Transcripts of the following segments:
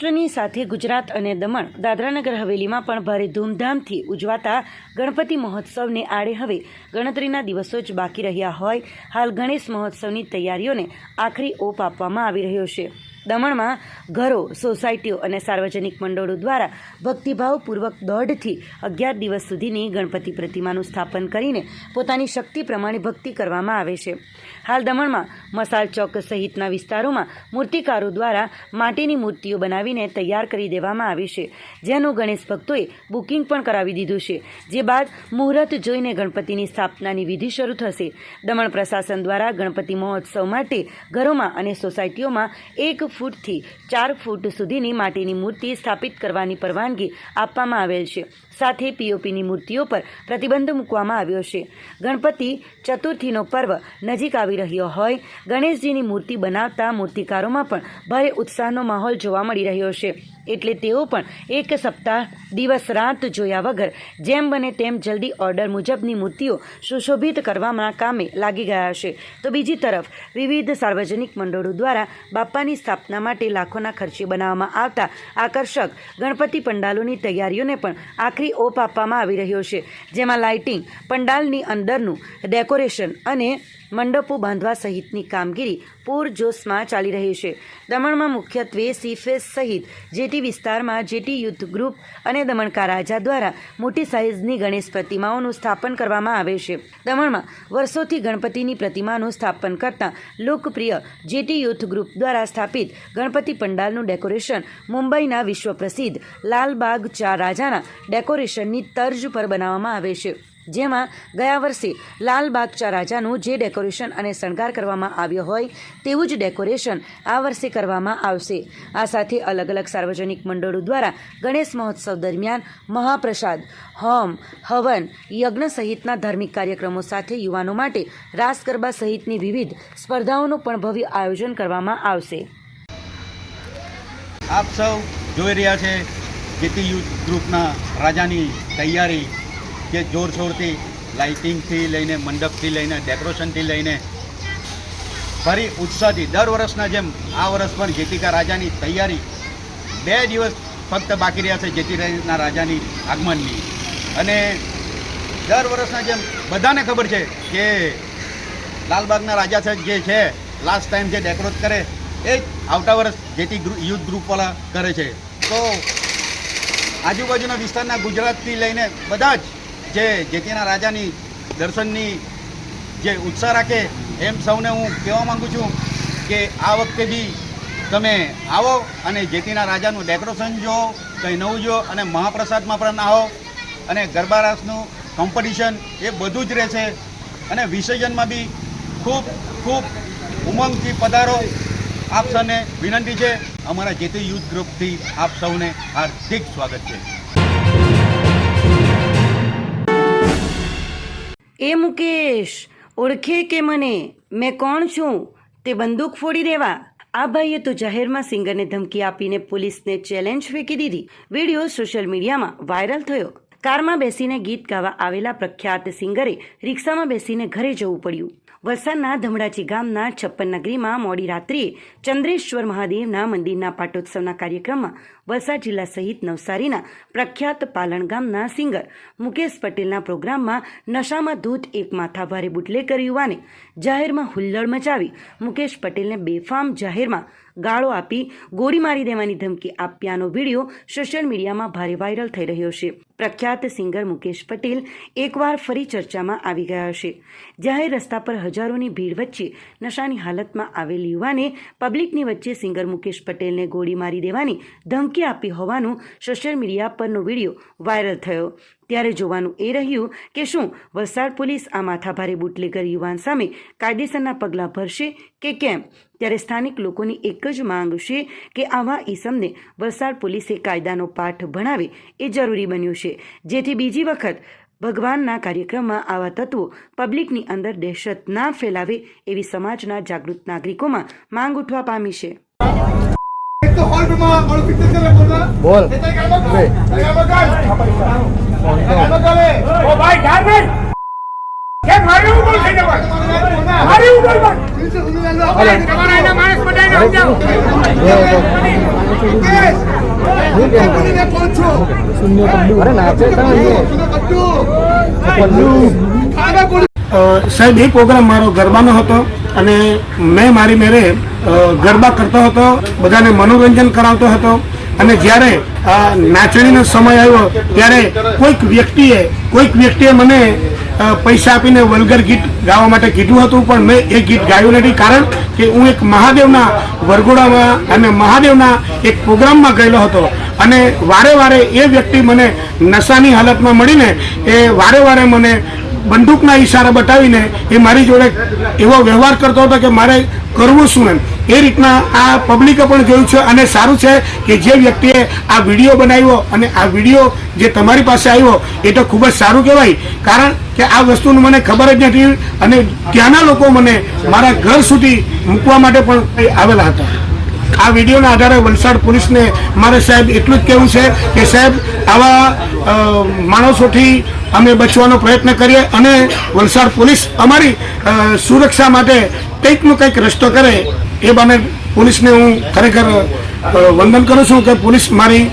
મહારાષ્ટ્રની સાથે ગુજરાત અને દમણ દાદરાનગર હવેલીમાં પણ ભારે ધૂમધામથી ઉજવાતા ગણપતિ મહોત્સવને આડે હવે ગણતરીના દિવસો જ બાકી રહ્યા હોય. હાલ ગણેશ મહોત્સવની તૈયારીઓને આખરી ઓપ આપવામાં આવી રહ્યો છે. દમણમાં ઘરો, સોસાયટીઓ અને સાર્વજનિક મંડળો દ્વારા ભક્તિભાવપૂર્વક દોઢથી અગિયાર દિવસ સુધીની ગણપતિ પ્રતિમાનું સ્થાપન કરીને પોતાની શક્તિ પ્રમાણે ભક્તિ કરવામાં આવે છે. હાલ દમણમાં મસાલ ચોક સહિતના વિસ્તારોમાં મૂર્તિકારો દ્વારા માટીની મૂર્તિઓ બનાવીને તૈયાર કરી દેવામાં આવી છે. જેનું ગણેશ ભક્તોએ બુકિંગ પણ કરાવી દીધું છે. જે બાદ મુહૂર્ત જોઈને ગણપતિની સ્થાપનાની વિધિ શરૂ થશે. દમણ પ્રશાસન દ્વારા ગણપતિ મહોત્સવ માટે ઘરોમાં અને સોસાયટીઓમાં એક ફૂટથી ચાર ફૂટ સુધીની માટીની મૂર્તિ સ્થાપિત કરવાની પરવાનગી આપવામાં આવેલ છે. સાથે પીઓપીની મૂર્તિઓ પર પ્રતિબંધ મૂકવામાં આવ્યો છે. ગણપતિ ચતુર્થીનો પર્વ નજીક આવી રહ્યો હોય. ગણેશજીની મૂર્તિ બનાવતા મૂર્તિકારોમાં પણ ભારે ઉત્સાહનો માહોલ જોવા મળી રહ્યો છે. એટલે તેઓ પણ એક સપ્તાહ દિવસ રાત જોયા વગર જેમ બને તેમ જલ્દી ઓર્ડર મુજબની મૂર્તિઓ સુશોભિત કરવામાં કામે લાગી ગયા છે. તો બીજી તરફ, વિવિધ સાર્વજનિક મંડળો દ્વારા બાપ્પાની સ્થાપના માટે લાખોના ખર્ચે બનાવવામાં આવતા આકર્ષક ગણપતિ પંડાલોની તૈયારીઓને પણ આખરી ઓપ આપવામાં આવી રહ્યો છે. જેમાં લાઇટિંગ, પંડાલની અંદરનું ડેકોરેશન અને મંડપો બાંધવા સહિતની કામગીરી પૂરજોશમાં ચાલી રહી છે. દમણમાં મુખ્યત્વે સીફેસ સહિત જેટી વિસ્તારમાં જેટી યુથ ગ્રુપ અને દમણકા રાજા દ્વારા મોટી સાઇઝની ગણેશ પ્રતિમાઓનું સ્થાપન કરવામાં આવે છે. દમણમાં વર્ષોથી ગણપતિની પ્રતિમાનું સ્થાપન કરતા લોકપ્રિય જેટી યુથ ગ્રુપ દ્વારા સ્થાપિત ગણપતિ પંડાલનું ડેકોરેશન મુંબઈના વિશ્વ પ્રસિદ્ધ લાલબાગ ચાર રાજાના ડેકોરેશનની તર્જ પર બનાવવામાં આવે છે. જેમાં ગયા વર્ષે લાલ બાગચા રાજાનું જે ડેકોરેશન અને શણગાર કરવામાં આવ્યો હોય તેવું જ ડેકોરેશન આ વર્ષે કરવામાં આવશે. આ સાથે અલગ અલગ સાર્વજનિક મંડળો દ્વારા ગણેશ મહોત્સવ દરમિયાન મહાપ્રસાદ, હોમ, હવન, યજ્ઞ સહિતના ધાર્મિક કાર્યક્રમો સાથે યુવાનો માટે રાસ ગરબા સહિતની વિવિધ સ્પર્ધાઓનું પણ ભવ્ય આયોજન કરવામાં આવશે. આપ સૌ જોઈ રહ્યા છે જેટી યુથ ગ્રુપના રાજાની તૈયારી જે જોરશોરથી લાઇટિંગથી લઈને, મંડપથી લઈને, ડેકોરેશનથી લઈને ફરી ઉત્સાહથી દર વર્ષના જેમ આ વર્ષ પણ જેતિકા રાજાની તૈયારી બે દિવસ ફક્ત બાકી રહ્યા છે જેતિકાના રાજાની આગમનની. અને દર વર્ષના જેમ બધાને ખબર છે કે લાલબાગના રાજા છે, જે છે લાસ્ટ ટાઈમ જે ડેકોરેટ કરે, એ જ આવતા વર્ષ જેથી યુથ ગ્રુપવાળા કરે છે. તો આજુબાજુના વિસ્તારના ગુજરાતથી લઈને બધા જ જે જેતીના રાજાની દર્શનની જે ઉત્સાહ રાખે એમ સૌને હું કહેવા માગું છું કે આ વખતે બી તમે આવો અને જેતીના રાજાનું ડેકોરેશન જુઓ કંઈ નવું જુઓ અને મહાપ્રસાદમાં પણ આવો અને ગરબા રાસનું કોમ્પિટિશન એ બધું જ રહેશે અને વિસર્જનમાં બી ખૂબ ખૂબ ઉમંગથી પધારો. આપ સૌને વિનંતી છે, અમારા જેતી યુથ ગ્રુપથી આપ સૌને હાર્દિક સ્વાગત છે. એ મુકેશ, ઓળખે કે મને? મેં કોણ છું? તે બંદૂક ફોડી દેવા. આ ભાઈએ તો જાહેરમાં સિંગરને ધમકી આપીને પોલીસને ચેલેન્જ ફેંકી દીધી. વીડિયો સોશિયલ મીડિયામાં વાયરલ થયો. કારમાં બેસીને ગીત ગાવા આવેલા પ્રખ્યાત સિંગરે રિક્ષામાં બેસીને ઘરે જવું પડ્યું. વલસાડના ધમડાચી ગામના છપ્પન નગરીમાં મોડી રાત્રિએ ચંદ્રેશ્વર મહાદેવના મંદિરના પાટોત્સવના કાર્યક્રમમાં વલસાડ જિલ્લા સહિત નવસારીના પ્રખ્યાત પાલણ ગામના સિંગર મુકેશ પટેલના પ્રોગ્રામમાં નશામાં ધૂત એક માથાભારે બુટલેકર યુવાને જાહેરમાં હુલ્લડ મચાવી મુકેશ પટેલને બેફામ જાહેરમાં ગાળો આપી ગોળી મારી દેવાની ધમકી આપ્યાનો વીડિયો સોશિયલ મીડિયામાં ભારે વાયરલ થઈ રહ્યો છે. પ્રખ્યાત સિંગર મુકેશ પટેલ એકવાર ફરી ચર્ચામાં આવી ગયા છે. જાહેર રસ્તા પર હજારોની ભીડ વચ્ચે નશાની હાલતમાં આવેલ યુવાને પબ્લિકની વચ્ચે સિંગર મુકેશ પટેલને ગોળી મારી દેવાની ધમકી આપી હોવાનું સોશિયલ મીડિયા પરનો વીડિયો વાયરલ થયો. ત્યારે જોવાનું એ રહ્યું કે શું વલસાડ પોલીસ આ માથાભારે બુટલેગર યુવાન સામે કાયદેસરના પગલાં ભરશે કે કેમ? ત્યારે સ્થાનિક લોકોની એક જ માંગ છે કે આવા ઈસમને વલસાડ પોલીસે કાયદાનો પાઠ ભણાવે એ જરૂરી બન્યું છે. જેથી બીજી વખત ભગવાનના કાર્યક્રમમાં આવા તત્વો પબ્લિકની અંદર દહેશત ના ફેલાવે એવી સમાજના જાગૃત નાગરિકોમાં માંગ ઉઠવા પામી છે. બોલ. ઓ ભાઈ તમારા એના માણસ બધાને સમજાવો. અરે નાચે સાહેબ એ પ્રોગ્રામ મારો ગરબાનો હતો અને મેં મારી મેરે ગરબા કરતો હતો બધાને મનોરંજન કરાવતો હતો. અને જ્યારે નાચણીનો સમય આવ્યો, ત્યારે કોઈક વ્યક્તિએ કોઈક વ્યક્તિએ મને પૈસા આપીને વલગર ગીત ગાવા માટે કીધું હતું, પણ મેં એ ગીત ગાયું નથી, કારણ કે હું એક મહાદેવના વરઘોડામાં અને મહાદેવના એક પ્રોગ્રામમાં ગયેલો હતો. અને વારે વારે એ વ્યક્તિ મને નશાની હાલતમાં મળીને, એ વારે વારે મને બંદૂકના ઈશારા બતાવીને એ મારી જોડે એવો વ્યવહાર કરતો હતો કે મારે કરવું શું એમ. એ રીતના આ પબ્લિકે પણ જોયું છે અને સારું છે કે જે વ્યક્તિએ આ વીડિયો બનાવ્યો અને આ વીડિયો જે તમારી પાસે આવ્યો, એ તો ખૂબ જ સારું કહેવાય. કારણ કે આ વસ્તુનું મને ખબર જ નથી અને ત્યાંના લોકો મને મારા ઘર સુધી મૂકવા માટે પણ આવેલા હતા. આ વિડીયોના આધારે વલસાડ પોલીસને મારે સાહેબ એટલું જ કહેવું છે કે સાહેબ, આવા માણસોથી અમે બચવાનો પ્રયત્ન કરીએ અને વલસાડ પોલીસ અમારી સુરક્ષા માટે કંઈકનો કંઈક રસ્તો કરે એ બાને પોલીસને હું ખરેખર વંદન કરું છું કે પોલીસ મારી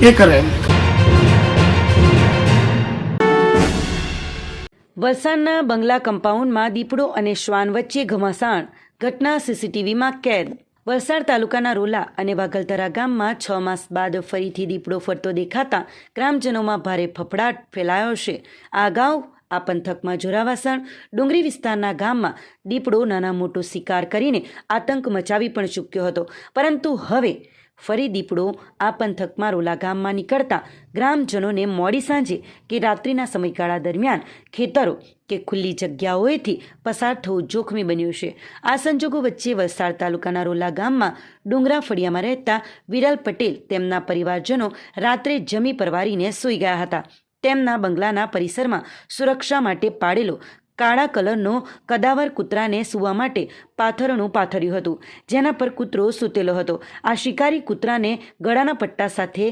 એ કરે. વલસાડના બંગલા કમ્પાઉન્ડમાં દીપડો અને શ્વાન વચ્ચે ઘમાસાણ, ઘટના સીસીટીવીમાં કેદ વલસાડ તાલુકાના રોલા અને વાઘલતરા ગામમાં છ માસ બાદ ફરીથી દીપડો ફરતો દેખાતા ગ્રામજનોમાં ભારે ફફડાટ ફેલાયો છે. આ અગાઉ આ પંથકમાં જોરાવાસણ, ડુંગરી વિસ્તારના ગામમાં દીપડો નાના મોટો શિકાર કરીને આતંક મચાવી પણ ચૂક્યો હતો. પરંતુ હવે ફરી દીપડો આ પંથકમાં રોલા ગામમાં નીકળતા ગ્રામજનોને મોડી સાંજે કે રાત્રિના સમયગાળા દરમિયાન ખેતરો કે ખુલ્લી જગ્યાઓએથી પસાર થવું જોખમી બન્યું છે. આ સંજોગો વચ્ચે વલસાડ તાલુકાના રોલા ગામમાં ડુંગરા ફળિયામાં રહેતા વિરલ પટેલ તેમના પરિવારજનો રાત્રે જમી પરવારીને સૂઈ ગયા હતા. તેમના બંગલાના પરિસરમાં સુરક્ષા માટે પાડેલો કાળા કલરનો કદાવર કૂતરાને સૂવા માટે પાથરણું પાથર્યું હતું, જેના પર કૂતરો સૂતેલો હતો. આ શિકારી કૂતરાને ગળાના પટ્ટા સાથે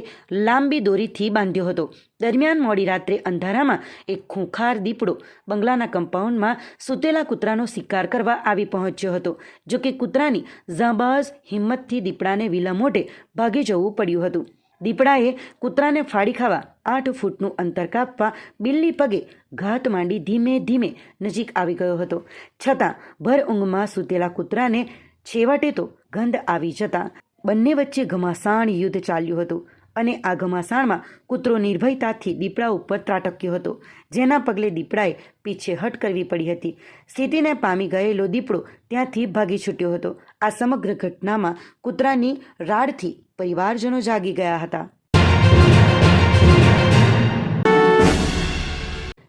લાંબી દોરીથી બાંધ્યો હતો. દરમિયાન મોડી રાત્રે અંધારામાં એક ખૂંખાર દીપડો બંગલાના કમ્પાઉન્ડમાં સૂતેલા કૂતરાનો શિકાર કરવા આવી પહોંચ્યો હતો, જોકે કૂતરાની ઝાંબાઝ હિંમતથી દીપડાને વિલા મોઢે ભાગી જવું પડ્યું હતું. દીપડાએ કૂતરાને ફાડી ખાવા આઠ ફૂટનું અંતર કાપવા બિલ્લી પગે ઘાત માંડી ધીમે ધીમે નજીક આવી ગયો હતો. છતાં ભર ઊંઘમાં સૂતેલા કૂતરાને છેવટે તો ગંધ આવી જતાં બંને વચ્ચે ઘમાસાણ યુદ્ધ ચાલ્યું હતું. અને આ ઘમાસાણમાં કૂતરો નિર્ભયતાથી દીપડા ઉપર ત્રાટક્યો હતો. જેના પગલે દીપડાએ પીછેહટ કરવી પડી હતી. સ્થિતિને પામી ગયેલો દીપડો ત્યાંથી ભાગી છૂટ્યો હતો. આ સમગ્ર ઘટનામાં કૂતરાની રાડથી પરિવારજનો જાગી ગયા હતા.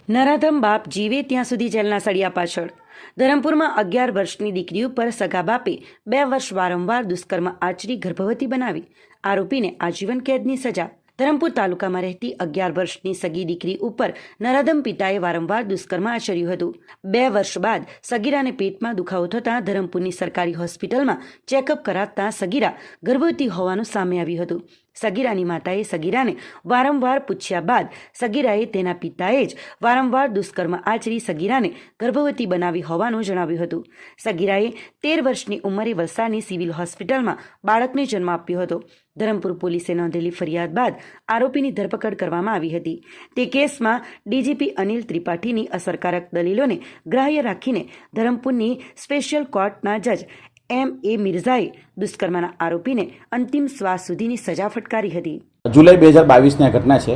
નરાધમ બાપ જીવે ત્યાં સુધી જેલના સળિયા પાછળ. ધરમપુરમાં અગિયાર વર્ષની દીકરી ઉપર સગા બાપે બે વર્ષ વારંવાર દુષ્કર્મ આચરી ગર્ભવતી બનાવી. આરોપીને આજીવન કેદની સજા. ધરમપુર તાલુકામાં રહેતી અગિયાર વર્ષની સગી દીકરી ઉપર નરાધમ પિતાએ વારંવાર દુષ્કર્મ આચર્યું હતું. બે વર્ષ બાદ સગીરાને પેટમાં દુખાવો થતાં ધરમપુરની સરકારી હોસ્પિટલમાં ચેકઅપ કરાતા સગીરા ગર્ભવતી હોવાનું સામે આવ્યું હતું. સગીરાની માતાએ સગીરાને વારંવાર પૂછ્યા બાદ સગીરાએ તેના પિતાએ જ વારંવાર દુષ્કર્મ આચરી સગીરાને ગર્ભવતી બનાવી હોવાનું જણાવ્યું હતું. સગીરાએ તેર વર્ષની ઉંમરે વલસાડની સિવિલ હોસ્પિટલમાં બાળકને જન્મ આપ્યો હતો. ધરમપુર પોલીસે નોંધેલી ફરિયાદ બાદ આરોપીની ધરપકડ કરવામાં આવી હતી. તે કેસમાં ડીજીપી અનિલ ત્રિપાઠીની અસરકારક દલીલોને ગ્રાહ્ય રાખીને ધરમપુરની સ્પેશિયલ કોર્ટના જજ એમ એ મિર્ઝાએ દુષ્કર્મના આરોપીને અંતિમ શ્વાસ સુધીની સજા ફટકારી હતી. જુલાઈ બે હજાર બાવીસની આ ઘટના છે.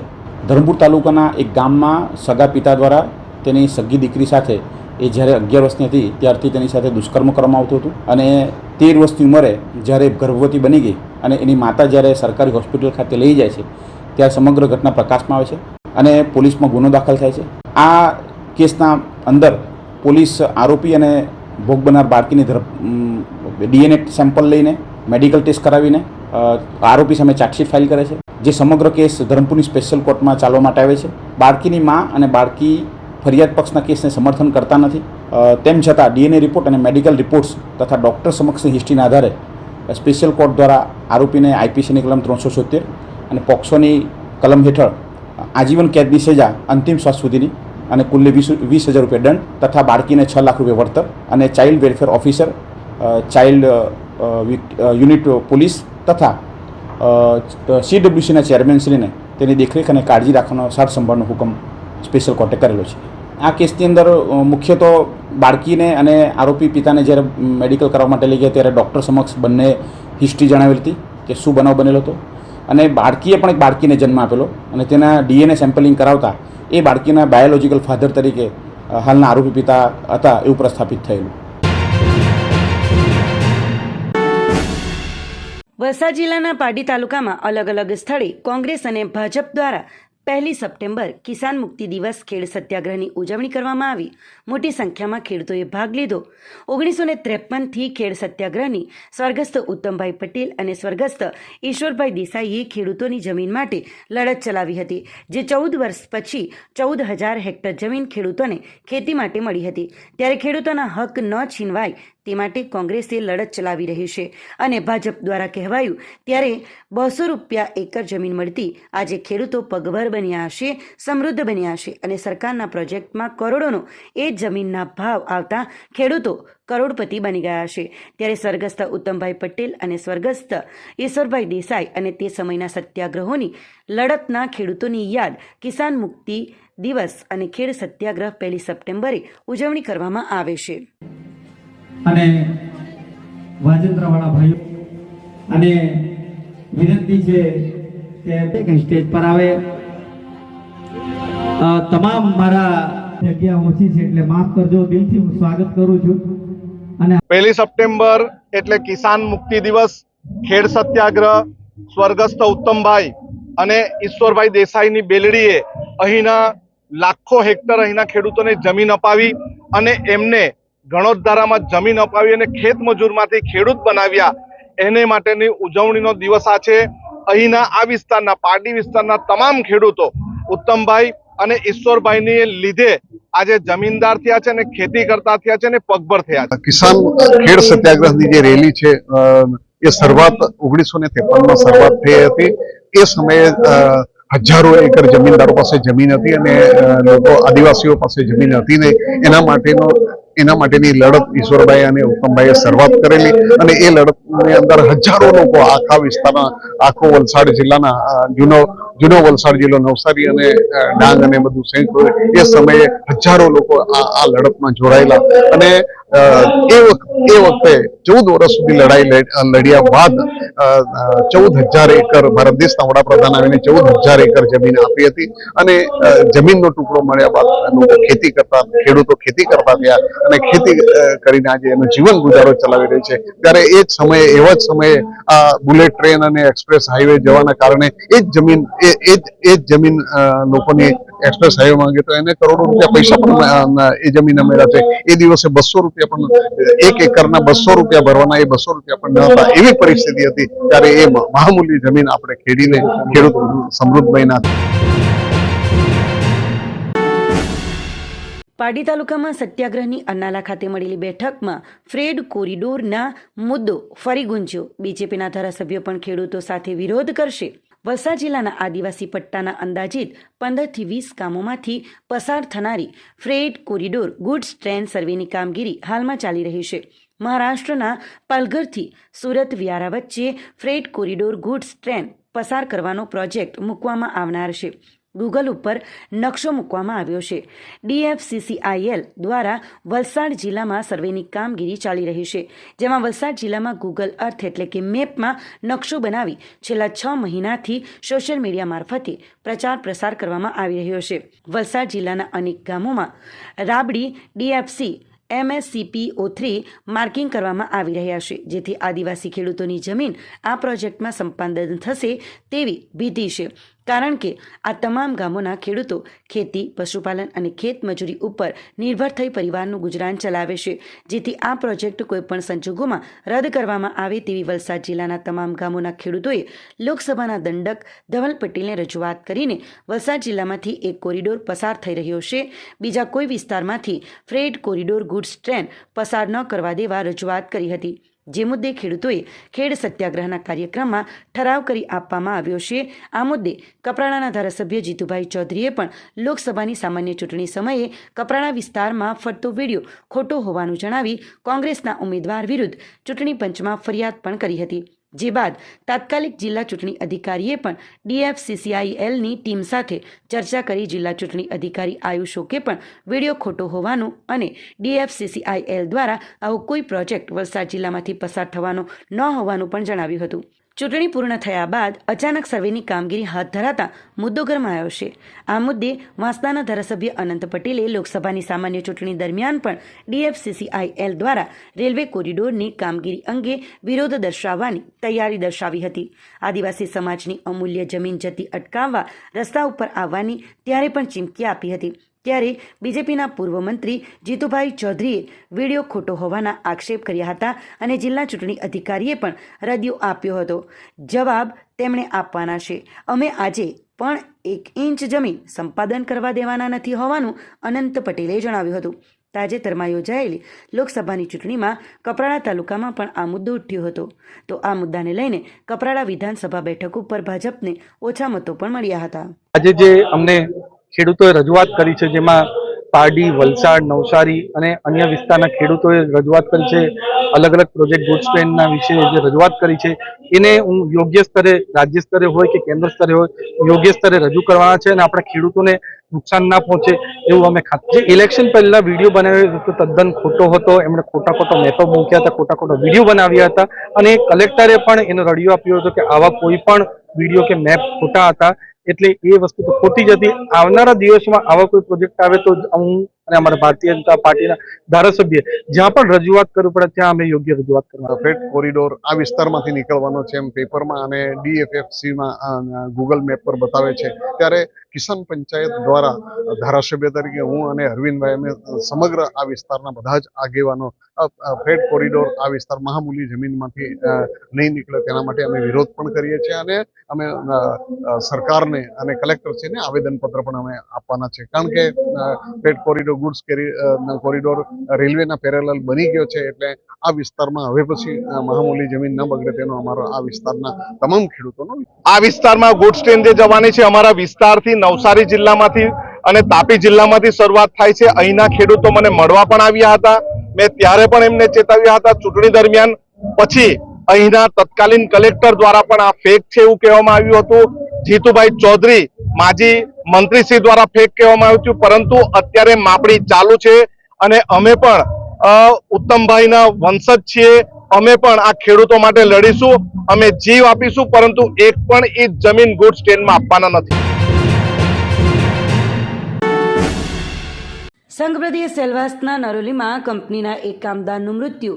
ધરમપુર તાલુકાના એક ગામમાં સગા પિતા દ્વારા તેની સગી દીકરી સાથે, એ જ્યારે અગિયાર વર્ષની હતી, ત્યારથી તેની સાથે દુષ્કર્મ કરવામાં આવતું હતું અને તેર વર્ષની ઉંમરે જ્યારે ગર્ભવતી બની ગઈ અને એની માતા જ્યારે સરકારી હોસ્પિટલ ખાતે લઈ જાય છે ત્યારે સમગ્ર ઘટના પ્રકાશમાં આવે છે અને પોલીસમાં ગુનો દાખલ થાય છે. આ કેસના અંદર પોલીસ આરોપી અને ભોગ બનનાર બાળકીની ધર ડીએનએ સેમ્પલ લઈને મેડિકલ ટેસ્ટ કરાવીને આરોપી સામે ચાર્જશીટ ફાઇલ કરે છે, જે સમગ્ર કેસ ધરમપુરની સ્પેશિયલ કોર્ટમાં ચાલવા માટે આવે છે. બાળકીની મા અને બાળકી ફરિયાદ પક્ષના કેસને સમર્થન કરતા નથી. તેમ છતાં ડીએનએ રિપોર્ટ અને મેડિકલ રિપોર્ટ્સ તથા ડૉક્ટર સમક્ષની હિસ્ટ્રીના આધારે સ્પેશિયલ કોર્ટ દ્વારા આરોપીને આઈપીસીની કલમ ત્રણસો સિત્તેર અને પોક્સોની કલમ હેઠળ આજીવન કેદની સજા અંતિમ શ્વાસ સુધીની અને કુલ્લે વીસ વીસ હજાર રૂપિયા દંડ તથા બાળકીને છ લાખ રૂપિયા વળતર અને child welfare officer child unit police તથા સીડબ્લ્યુસીના ચેરમેનશ્રીને તેની દેખરેખ અને કાળજી રાખવાનો સાર સંભાળનો હુકમ સ્પેશિયલ કોર્ટે કરેલો છે. આ કેસની અંદર મુખ્ય તો બાળકીને અને આરોપી પિતાને જ્યારે મેડિકલ કરવા માટે લઈ ગયા ત્યારે ડૉક્ટર સમક્ષ બંને હિસ્ટ્રી જણાવેલી હતી કે શું બનાવ બનેલો હતો અને બાળકીએ પણ એક બાળકીને જન્મ આપેલો અને તેના ડીએનએ સેમ્પલિંગ કરાવતા એ બાળકીના બાયોલોજીકલ ફાધર તરીકે હાલના આરોપી પિતા હતા એવું પ્રસ્થાપિત થયેલું. વલસાડ જિલ્લાના પાડી તાલુકામાં અલગ અલગ સ્થળે કોંગ્રેસ અને ભાજપ દ્વારા પહેલી સપ્ટેમ્બર કિસાન મુક્તિ દિવસ ખેડ સત્યાગ્રહની ઉજવણી કરવામાં આવી. મોટી સંખ્યામાં ખેડૂતોએ ભાગ લીધો. ઓગણીસો ને ત્રેપનથી ખેડ સત્યાગ્રહની સ્વર્ગસ્થ ઉત્તમભાઈ પટેલ અને સ્વર્ગસ્થ ઈશ્વરભાઈ દેસાઈએ ખેડૂતોની જમીન માટે લડત ચલાવી હતી, જે ચૌદ વર્ષ પછી ચૌદ હજાર હેક્ટર જમીન ખેડૂતોને ખેતી માટે મળી હતી. ત્યારે ખેડૂતોના હક ન છીનવાય તે માટે કોંગ્રેસે લડત ચલાવી રહી છે અને ભાજપ દ્વારા કહેવાયું, ત્યારે બસો રૂપિયા એકર જમીન મળતી આજે ખેડૂતો પગભર બન્યા હશે, સમૃદ્ધ બન્યા હશે અને સરકારના પ્રોજેક્ટમાં કરોડોનો એ જમીનના ભાવ આવતા ખેડૂતો કરોડપતિ બની ગયા છે ત્યારે સ્વર્ગસ્થ ઉત્તમભાઈ પટેલ અને સ્વર્ગસ્થ ઈશ્વરભાઈ દેસાઈ અને તે સમયના સત્યાગ્રહોની લડતના ખેડૂતોની યાદ કિસાન મુક્તિ દિવસ અને ખેડ સત્યાગ્રહ પહેલી સપ્ટેમ્બરે ઉજવણી કરવામાં આવે છે. અને વાજિંત્રવાળા ભાઈઓ, અને વિનંતી છે કે સ્ટેજ પર આવે. તમામ મારા જગ્યા ઓછી છે એટલે માફ કરજો, દિલથી હું સ્વાગત કરું છું. અને પહેલી સપ્ટેમ્બર એટલે કિસાન મુક્તિ દિવસ, ખેડ સત્યાગ્રહ, સ્વર્ગસ્થ ઉત્તમભાઈ અને ઈશ્વરભાઈ દેસાઈની બેલડીએ અહીંના લાખો હેક્ટર અહીંના ખેડૂતોને જમીન અપાવી અને એમને ગણોદધારામાં જમીન અપાવી અને ખેત મજૂરમાંથી ખેડૂત બનાવ્યા. એને માટેની ઉજવણીનો દિવસ આ છે. અહીંના આ વિસ્તારના, પારડી વિસ્તારના તમામ ખેડૂતો, ઉત્તમભાઈ અને ઈશ્વરભાઈની લીધે આજે જમીનદાર થયા છે અને ખેતી કરતા થયા છે અને પગભર થયા છે. કિસાન ખેડ સત્યાગ્રહની જે રેલી છે એ શરૂઆત ઓગણીસો ને ત્રેપનમાં શરૂઆત થઈ હતી. એ સમયે હજારો એકર જમીનદારો પાસે જમીન હતી અને લોકો આદિવાસીઓ પાસે જમીન હતી નહીં એના માટેનો એના માટેની લડત ઈશ્વરભાઈ અને ઉત્તમભાઈએ શરૂઆત કરેલી અને એ લડતની અંદર હજારો લોકો આખા વિસ્તારના, આખો વલસાડ જિલ્લાના જૂનો જૂનો વલસાડ જિલ્લો નવસારી અને ડાંગ અને બધું સંયુક્ત એ સમયે હજારો લોકો આ લડતમાં જોડાયેલા અને એ વખ- એ વખતે ચૌદ વર્ષ સુધી લડાઈ લડ્યા બાદ ચૌદ હજાર એકર ભારત દેશના વડાપ્રધાન આવીને ચૌદ હજાર એકર જમીન આપી હતી અને જમીનનો ટુકડો મળ્યા બાદ લોકો ખેતી કરતા, ખેડૂતો ખેતી કરતા થયા અને ખેતી કરીને આજે એનું જીવન ગુજારો ચલાવી રહી છે. ત્યારે એ જ સમયે, એવા જ સમયે આ બુલેટ ટ્રેન અને એક્સપ્રેસ હાઈવે જવાના કારણે એ જ જમીન, એ જ એ જ જમીન લોકોની એક્સપ્રેસ હાઈવે માંગે તો એને કરોડો રૂપિયા પૈસા પણ એ જમીન મળ્યા છે. એ દિવસે બસો રૂપિયા પણ, એક એકરના બસો રૂપિયા ભરવાના, એ બસો રૂપિયા પણ ન હતા. એવી પરિસ્થિતિ હતી ત્યારે એ મહામૂલ્ય જમીન આપણે ખેડીને ખેડૂત સમૃદ્ધ બન્યા પાડી તાલુકામાં સત્યાગ્રહની અનાલા ખાતે મળેલી બેઠકમાં ફ્રેડ કોરિડોરના મુદ્દો ફરી ગુંજ્યો. બીજેપીના ધારાસભ્યો પણ ખેડૂતો સાથે વિરોધ કરશે. વલસાડ જિલ્લાના આદિવાસી પટ્ટાના અંદાજિત પંદરથી વીસ ગામોમાંથી પસાર થનારી ફ્રેડ કોરિડોર ગુડ્સ ટ્રેન સર્વેની કામગીરી હાલમાં ચાલી રહી છે. મહારાષ્ટ્રના પાલઘરથી સુરત વ્યારા વચ્ચે ફ્રેડ કોરિડોર ગુડ્સ ટ્રેન પસાર કરવાનો પ્રોજેક્ટ મૂકવામાં આવનાર છે. ગૂગલ ઉપર નકશો મૂકવામાં આવ્યો છે. ડીએફસીસીઆઈએલ દ્વારા વલસાડ જિલ્લામાં સર્વેની કામગીરી ચાલી રહી છે. જેમાં વલસાડ જિલ્લામાં ગૂગલ અર્થ એટલે કે મેપમાં નકશો બનાવી છેલ્લા છ મહિનાથી સોશિયલ મીડિયા મારફતે પ્રચાર પ્રસાર કરવામાં આવી રહ્યો છે. વલસાડ જિલ્લાના અનેક ગામોમાં રાબડી, ડીએફસી, એમએસસીપીઓ થ્રી માર્કિંગ કરવામાં આવી રહ્યા છે. જેથી આદિવાસી ખેડૂતોની જમીન આ પ્રોજેક્ટમાં સંપાદન થશે તેવી ભીતિ છે. કારણ કે આ તમામ ગામોના ખેડૂતો ખેતી, પશુપાલન અને ખેતમજૂરી ઉપર નિર્ભર થઈ પરિવારનું ગુજરાન ચલાવે છે. જેથી આ પ્રોજેક્ટ કોઈપણ સંજોગોમાં રદ કરવામાં આવે તેવી વલસાડ જિલ્લાના તમામ ગામોના ખેડૂતોએ લોકસભાના દંડક ધવલ પટેલને રજૂઆત કરીને વલસાડ જિલ્લામાંથી એક કોરિડોર પસાર થઈ રહ્યો છે. બીજા કોઈ વિસ્તારમાંથી ફ્રેડ કોરિડોર ગુડ્સ ટ્રેન પસાર ન કરવા દેવા રજૂઆત કરી હતી. જે મુદ્દે ખેડૂતોએ ખેડ સત્યાગ્રહના કાર્યક્રમમાં ઠરાવ કરી આપવામાં આવ્યો છે, આ મુદ્દે કપરાણાના ધારાસભ્ય જીતુભાઈ ચૌધરીએ પણ લોકસભાની સામાન્ય ચૂંટણી સમયે કપરાણા વિસ્તારમાં ફરતો વીડિયો ખોટો હોવાનું જણાવી કોંગ્રેસના ઉમેદવાર વિરુદ્ધ ચૂંટણી પંચમાં ફરિયાદ પણ કરી હતી. જે બાદ તાત્કાલિક જિલ્લા ચૂંટણી અધિકારીએ પણ ડીએફસીસીઆઈએલની ટીમ સાથે ચર્ચા કરી જિલ્લા ચૂંટણી અધિકારી આયુષ ઓકે પણ વીડિયો ખોટો હોવાનું અને ડીએફસીસીઆઈએલ દ્વારા આવો કોઈ પ્રોજેક્ટ વલસાડ જિલ્લામાંથી પસાર થવાનો ન હોવાનું પણ જણાવ્યું હતું. ચૂંટણી પૂર્ણ થયા બાદ અચાનક સર્વેની કામગીરી હાથ ધરાતા મુદ્દો ગરમાયો છે. આ મુદ્દે વાંસદાના ધારાસભ્ય અનંત પટેલે લોકસભાની સામાન્ય ચૂંટણી દરમિયાન પણ ડીએફસીસીઆઈએલ દ્વારા રેલવે કોરિડોરની કામગીરી અંગે વિરોધ દર્શાવવાની તૈયારી દર્શાવી હતી. આદિવાસી સમાજની અમૂલ્ય જમીન જતી અટકાવવા રસ્તા ઉપર આવવાની ત્યારે પણ ચીમકી આપી હતી. ત્યારે બીજેપીના પૂર્વ મંત્રી જીતુભાઈ ચૌધરીએ વીડિયો ખોટો હોવાના આક્ષેપ કર્યા હતા અને જિલ્લા ચૂંટણી અધિકારીએ પણ રદિયો આપ્યો હતો. જવાબ તેમણે આપવાના છે. અમે આજે પણ એક ઇંચ જમીન સંપાદન કરવા દેવાના નથી હોવાનું અનંત પટેલે જણાવ્યું હતું. તાજેતરમાં યોજાયેલી લોકસભાની ચૂંટણીમાં કપરાડા તાલુકામાં પણ આ મુદ્દો ઉઠ્યો હતો. તો આ મુદ્દાને લઈને કપરાડા વિધાનસભા બેઠક ઉપર ભાજપને ઓછા મતો પણ મળ્યા હતા. આજે જે અમને ખેડૂતોએ રજૂઆત કરી છે, જેમાં પારડી, વલસાડ, નવસારી અને અન્ય વિસ્તારના ખેડૂતોએ રજૂઆત કરી છે. અલગ અલગ પ્રોજેક્ટ ગુડ્સ ટ્રેનના વિશે જે રજૂઆત કરી છે, એને હું યોગ્ય સ્તરે, રાજ્ય સ્તરે હોય કે કેન્દ્ર સ્તરે હોય, યોગ્ય સ્તરે રજૂ કરવાના છે અને આપણા ખેડૂતોને નુકસાન ના પહોંચે એવું અમે ખાતરી ઇલેક્શન પહેલા વીડિયો બનાવ્યો હતો તદ્દન ખોટો હતો. એમણે ખોટા ખોટો મેપો મૂક્યા હતા, ખોટા ખોટા વીડિયો બનાવ્યા હતા. અને કલેક્ટરે પણ એનો રડિયો આપ્યો હતો કે આવા કોઈ પણ વીડિયો કે મેપ ખોટા હતા. એટલે એ વસ્તુ તો ખોટી જ હતી. આવનારા દિવસમાં આવા કોઈ પ્રોજેક્ટ આવે તો હું અને અમારા ભારતીય જનતા પાર્ટીના ધારાસભ્ય. જ્યાં પણ રજૂઆત કરવી પડે ત્યાં અમે યોગ્ય રજૂઆત કરવા. કોરિડોર આ વિસ્તારમાંથી નીકળવાનો છે એમ પેપરમાં અને ડીએફએફસીમાં ગૂગલ મેપ પર બતાવે છે. ત્યારે કિસાન પંચાયત દ્વારા ધારાસભ્ય તરીકે હું અને અરવિંદભાઈ અમે સમગ્ર આ વિસ્તારના બધા જ આગેવાનો ફ્રેટ કોરિડોર આ વિસ્તાર મહામૂલી જમીનમાંથી નહીં નીકળે તેના માટે અમે વિરોધ પણ કરીએ છીએ અને અમે સરકારને અને કલેક્ટરશ્રીને આવેદનપત્ર પણ અમે આપવાના છે. કારણ કે ફ્રેટ કોરિડોર ગુડ્સ કોરિડોર રેલવેના પેરેલલ બની ગયો છે એટલે આ વિસ્તારમાં હવે પછી મહામૂલી જમીન ન બગડે તેનો અમારો આ વિસ્તારના તમામ ખેડૂતોનો આ વિસ્તારમાં ગુડ્સ ટ્રેન જે જવાની છે, અમારા વિસ્તારથી નવસારી જિલ્લામાંથી અને તાપી જિલ્લામાંથી શરૂઆત થાય છે. અહીંના ખેડૂતો મને મળવા પણ આવ્યા હતા. મેં ત્યારે પણ એમને ચેતવ્યા હતા. ચૂંટણી દરમિયાન પછી અહીંના તત્કાલીન કલેક્ટર દ્વારા પણ આ ફેક છે એવું કહેવામાં આવ્યું હતું. જીતુભાઈ ચૌધરી, માજી મંત્રીશ્રી દ્વારા ફેક કહેવામાં આવ્યું હતું પરંતુ અત્યારે માપણી ચાલુ છે અને અમે પણ ઉત્તમભાઈના વંશજ છીએ, અમે પણ આ ખેડૂતો માટે લડીશું, અમે જીવ આપીશું, પરંતુ એક પણ એ જમીન ગુડ સ્ટેન્ડમાં આપવાના નથી. સંઘપ્રદેશ સેલવાસના નરોલીમાં કંપનીના એક કામદારનું મૃત્યુ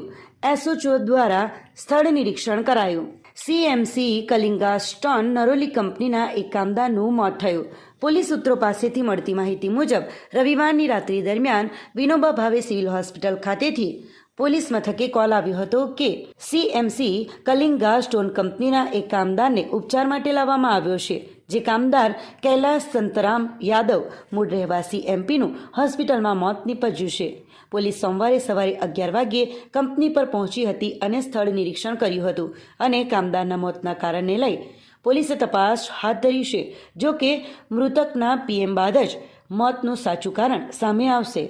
એસઓચઓ દ્વારા સ્થળ નિરીક્ષણ કરાયું. સીએમસી કલિંગા સ્ટોન નરોલી કંપનીના એક કામદારનું મોત થયું. પોલીસ સૂત્રો પાસેથી મળતી માહિતી મુજબ, રવિવારની રાત્રિ દરમિયાન વિનોબા ભાવે સિવિલ હોસ્પિટલ ખાતેથી પોલીસ મથકે કોલ આવ્યો હતો કે સીએમસી કલિંગા સ્ટોન કંપનીના એક કામદારને ઉપચાર માટે લાવવામાં આવ્યો છે. જે કામદાર કૈલાસ સંતરામ યાદવ મૂળ રહેવાસી એમપીનું હોસ્પિટલમાં મોત નીપજ્યું છે. પોલીસ સોમવારે સવારે અગિયાર વાગ્યે કંપની પર પહોંચી હતી અને સ્થળ નિરીક્ષણ કર્યું હતું અને કામદારના મોતના કારણને લઈ પોલીસે તપાસ હાથ ધરી છે, જો કે મૃતકના પીએમ બાદ જ મોતનું સાચું કારણ સામે આવશે.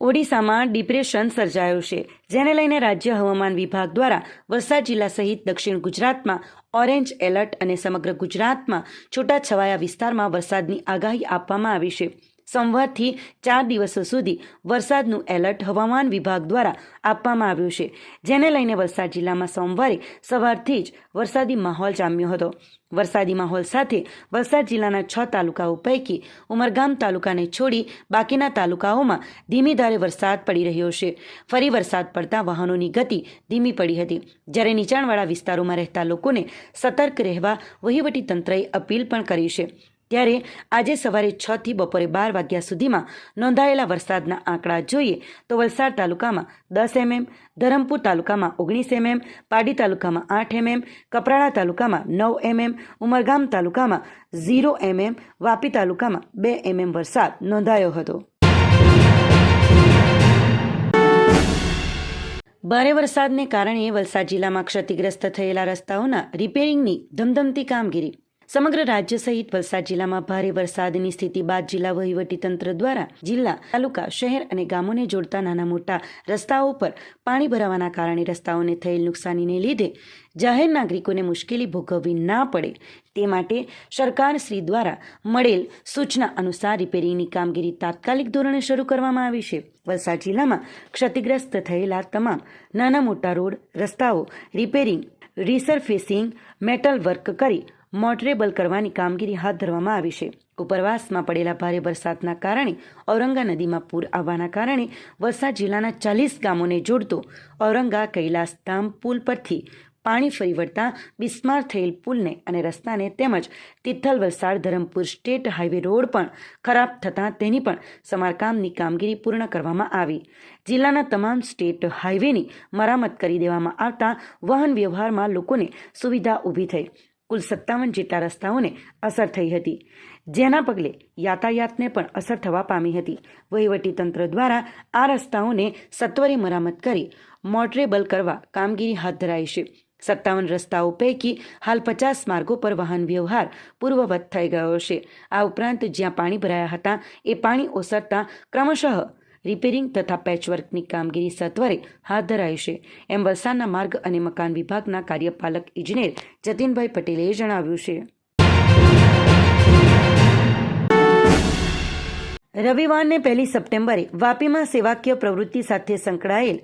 ઓડિશામાં ડિપ્રેશન સર્જાયું છે. જેને લઈને રાજ્ય હવામાન વિભાગ દ્વારા વલસાડ જિલ્લા સહિત દક્ષિણ ગુજરાતમાં ઓરેન્જ એલર્ટ અને સમગ્ર ગુજરાતમાં છૂટાછવાયા વિસ્તારમાં વરસાદની આગાહી આપવામાં આવી છે. સોમવારથી ચાર દિવસો સુધી વરસાદનું એલર્ટ હવામાન વિભાગ દ્વારા આપવામાં આવ્યું છે, જેને લઈને વલસાડ જિલ્લામાં સોમવારે સવારથી જ વરસાદી માહોલ જામ્યો હતો. વરસાદી માહોલ સાથે વલસાડ જિલ્લાના છ તાલુકાઓ પૈકી ઉમરગામ તાલુકાને છોડી બાકીના તાલુકાઓમાં ધીમી ધારે વરસાદ પડી રહ્યો છે. ફરી વરસાદ પડતા વાહનોની ગતિ ધીમી પડી હતી. જ્યારે નીચાણવાળા વિસ્તારોમાં રહેતા લોકોને સતર્ક રહેવા વહીવટી તંત્રએ અપીલ પણ કરી છે. ત્યારે આજે સવારે છ થી બપોરે બાર વાગ્યા સુધીમાં નોંધાયેલા વરસાદના આંકડા જોઈએ તો વલસાડ તાલુકામાં દસ એમએમ, ધરમપુર તાલુકામાં ઓગણીસ એમએમ, પાડી તાલુકામાં આઠ એમએમ, કપરાડા તાલુકામાં નવ એમએમ, ઉમરગામ તાલુકામાં ઝીરો એમએમ, વાપી તાલુકામાં બે એમએમ વરસાદ નોંધાયો હતો. ભારે વરસાદને કારણે વલસાડ જિલ્લામાં ક્ષતિગ્રસ્ત થયેલા રસ્તાઓના રિપેરિંગની ધમધમતી કામગીરી સમગ્ર રાજ્ય સહિત વલસાડ જિલ્લામાં ભારે વરસાદની સ્થિતિ બાદ જિલ્લા વહીવટીતંત્ર દ્વારા જિલ્લા, તાલુકા, શહેર અને ગામોને જોડતા નાના મોટા રસ્તાઓ પર પાણી ભરાવાના કારણે રસ્તાઓને થયેલ નુકસાનીને લીધે જાહેર નાગરિકોને મુશ્કેલી ભોગવવી ના પડે તે માટે સરકાર શ્રી દ્વારા મળેલ સૂચના અનુસાર રિપેરિંગની કામગીરી તાત્કાલિક ધોરણે શરૂ કરવામાં આવી છે. વલસાડ જિલ્લામાં ક્ષતિગ્રસ્ત થયેલા તમામ નાના મોટા રોડ રસ્તાઓ, રિપેરિંગ, રિસરફેસિંગ, મેટલ વર્ક કરી મોટરેબલ કરવાની કામગીરી હાથ ધરવામાં આવી છે. ઉપરવાસમાં પડેલા ભારે વરસાદના કારણે ઔરંગા નદીમાં પૂર આવવાના કારણે વલસાડ જિલ્લાના ચાલીસ ગામોને જોડતો ઔરંગા કૈલાસ ધામ પુલ પરથી પાણી ફરી વળતા બિસ્માર થયેલ પુલને અને રસ્તાને તેમજ Tithal Valsad Dharampur state highway road પણ ખરાબ થતાં તેની પણ સમારકામની કામગીરી પૂર્ણ કરવામાં આવી. જિલ્લાના તમામ સ્ટેટ હાઈવેની મરામત કરી દેવામાં આવતા વાહન વ્યવહારમાં લોકોને સુવિધા ઊભી થઈ. કુલ સત્તાવન જેટલા રસ્તાઓને અસર થઈ હતી. જેના પગલે યાતાયાતને પણ અસર થવા પામી હતી. વહીવટીતંત્ર દ્વારા આ રસ્તાઓને સત્વરે મરામત કરી મોટરેબલ કરવા કામગીરી હાથ ધરાઈ છે. સત્તાવન રસ્તાઓ પૈકી હાલ પચાસ માર્ગો પર વાહન વ્યવહાર પૂર્વવત થઈ ગયો છે. આ ઉપરાંત જ્યાં પાણી ભરાયા હતા, એ પાણી ઓસરતા ક્રમશઃ રિપેરિંગ તથા પેચવર્કની કામગીરી સત્વરે હાથ ધરાઈ છે. એમ વલસાડના માર્ગ અને મકાન વિભાગના કાર્યપાલક ઇજનેર જતીનભાઈ પટેલે જણાવ્યું છે. રવિવારને પહેલી સપ્ટેમ્બરે વાપીમાં સેવાકીય પ્રવૃત્તિ સાથે સંકળાયેલ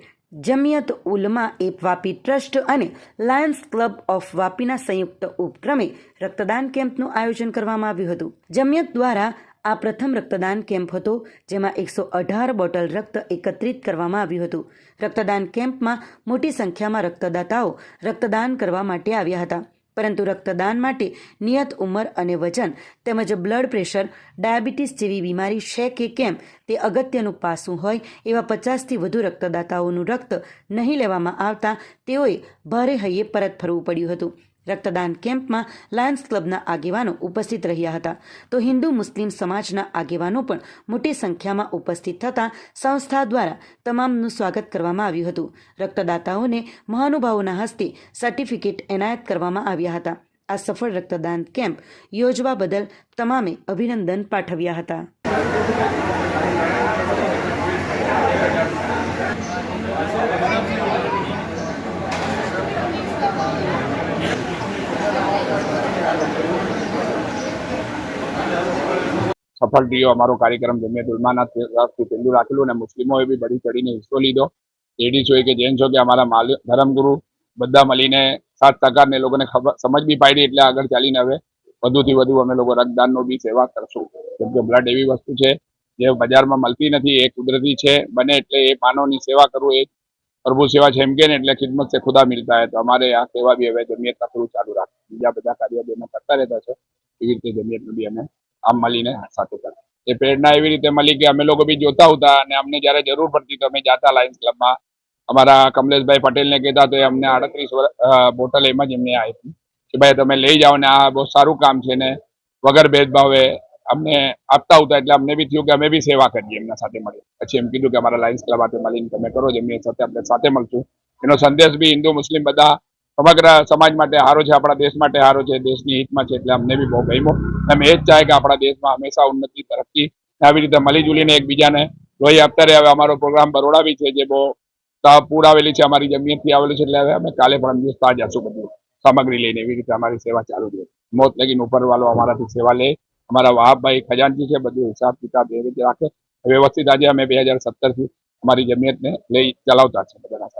જમિયત ઉલમા એ વાપી ટ્રસ્ટ અને લાયન્સ ક્લબ ઓફ વાપીના સંયુક્ત ઉપક્રમે રક્તદાન કેમ્પનું આયોજન કરવામાં આવ્યું હતું. જમિયત દ્વારા આ પ્રથમ રક્તદાન કેમ્પ હતો, જેમાં એકસો અઢાર બોટલ રક્ત એકત્રિત કરવામાં આવ્યું હતું. રક્તદાન કેમ્પમાં મોટી સંખ્યામાં રક્તદાતાઓ રક્તદાન કરવા માટે આવ્યા હતા. પરંતુ રક્તદાન માટે નિયત ઉંમર અને વજન તેમજ બ્લડ પ્રેશર, ડાયાબિટીસ જેવી બીમારી છે કે કેમ તે અગત્યનું પાસું હોય એવા પચાસથી વધુ રક્તદાતાઓનું રક્ત નહીં લેવામાં આવતા તેઓએ ભારે હૈયે પરત ફરવું પડ્યું હતું. રક્તદાન કેમ્પમાં લાયન્સ ક્લબના આગેવાનો ઉપસ્થિત રહ્યા હતા. તો હિન્દુ મુસ્લિમ સમાજના આગેવાનો પણ મોટી સંખ્યામાં ઉપસ્થિત થતાં સંસ્થા દ્વારા તમામનું સ્વાગત કરવામાં આવ્યું હતું. રક્તદાતાઓને મહાનુભાવોના હસ્તે સર્ટિફિકેટ એનાયત કરવામાં આવ્યા હતા. આ સફળ રક્તદાન કેમ્પ યોજવા બદલ તમામે અભિનંદન પાઠવ્યા હતા. સફળ રહ્યો, અમારો કાર્યક્રમ જમિયત દુલમાના તરફથી પેલું રાખેલું અને મુસ્લિમોએ બી બધી ચડીને હિસ્સો લીધો. લેડીઝ હોય કે જેન્ટ્સ હોય કે અમારા ધર્મગુરુ બધા મળીને સાત ટકા લોકોને ખબર, સમજ બી પાડી એટલે આગળ ચાલીને હવે વધુથી વધુ અમે લોકો રક્તદાનનો બી સેવા કરશું. કેમ કે બ્લડ એવી વસ્તુ છે, જે બજારમાં મળતી નથી, એ કુદરતી છે, બને એટલે એ માનવની સેવા કરવું એ પ્રભુ સેવા છે એમ કે ને એટલે ખિદમત છે, ખુદા મિલતા હે. તો અમારે આ સેવા બી હવે જમીયત થ્રુ ચાલુ રાખે બીજા બધા કાર્ય બી અમે કરતા રહેતા છે, એવી રીતે જમીયતનું બી અમે આમ મળીને સાથે કરતા એ પ્રેરણા એવી રીતે મળી કે અમે લોકો બી જોતા હતા અને અમને જ્યારે જરૂર પડતી તો અમે જાતા લાયન્સ ક્લબમાં અમારા કમલેશભાઈ પટેલને કહેતા તો એ અમને આડત્રીસ બોટલ એમ જ એમને આપી કે ભાઈ તમે લઈ જાઓ ને આ બહુ સારું કામ છે ને વગર ભેદભાવે અમને આપતા હતા એટલે અમને બી થયું કે અમે બી સેવા કરીએ એમના સાથે મળી પછી એમ કીધું કે અમારા લાયન્સ ક્લબ સાથે મળીને તમે કરો એમની સાથે આપણે સાથે મળશું. એનો સંદેશ બી હિન્દુ મુસ્લિમ બધા સમગ્ર સમાજ માટે સારો છે, આપણા દેશ માટે સારો છે, દેશની હિતમાં છે, એટલે અમને બી બહુ ગમ્યો. અમે એ જ ચાહે કે આપણા દેશમાં હંમેશા ઉન્નતિ તરક્કી આવી રીતે મળી જુલીને એકબીજાને લોહી આપતા રહે. હવે અમારો પ્રોગ્રામ બરોડા બી છે, જે બહુ પૂર આવેલી છે, અમારી જમીનથી આવેલી છે, એટલે હવે અમે કાલે પણ દિવસ ત્યાં જશું બધું સામગ્રી લઈને એવી રીતે અમારી સેવા ચાલુ રહે. મોત લગીને ઉપરવાળો અમારાથી સેવા લે. અમારા વહાબભાઈ ખજાનજી છે, બધું હિસાબ કિતાબ એવી રીતે રાખે. વ્યવસ્થિત આજે અમે બે હજાર સત્તરથી અમારી જમિયતને લઈ ચલાવતા છે, બધાના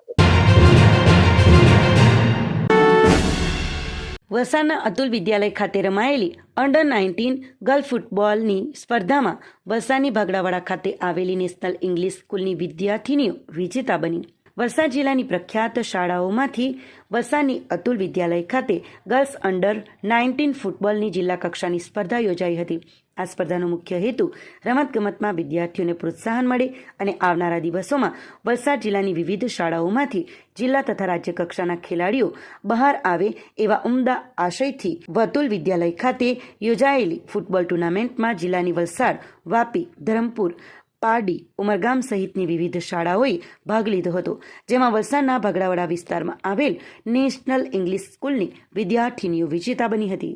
વલસાડના અતુલ વિદ્યાલય ખાતે રમાયેલી અંડર નાઇન્ટીન ગર્લ ફૂટબોલની સ્પર્ધામાં વલસાડની ભાગડાવાડા ખાતે આવેલી નેશનલ ઇંગ્લિશ સ્કૂલની વિદ્યાર્થીનીઓ વિજેતા બની. વલસાડ જિલ્લાની પ્રખ્યાત શાળાઓમાંથી વલસાડની અતુલ વિદ્યાલય ખાતે ગર્લ્સ અંડર નાઇન્ટીન ફૂટબોલની જિલ્લા કક્ષાની સ્પર્ધા યોજાઈ હતી. આ સ્પર્ધાનો મુખ્ય હેતુ રમતગમતમાં વિદ્યાર્થીઓને પ્રોત્સાહન મળે અને આવનારા દિવસોમાં વલસાડ જિલ્લાની વિવિધ શાળાઓમાંથી જિલ્લા તથા રાજ્ય કક્ષાના ખેલાડીઓ બહાર આવે એવા ઉમદા આશયથી વતુલ વિદ્યાલય ખાતે યોજાયેલી ફૂટબોલ ટુર્નામેન્ટમાં જિલ્લાની વલસાડ, વાપી, ધરમપુર, પારડી, ઉમરગામ સહિતની વિવિધ શાળાઓએ ભાગ લીધો હતો, જેમાં વલસાડના ભગડાવાડા વિસ્તારમાં આવેલ નેશનલ ઇંગ્લિશ સ્કૂલની વિદ્યાર્થીનીઓ વિજેતા બની હતી.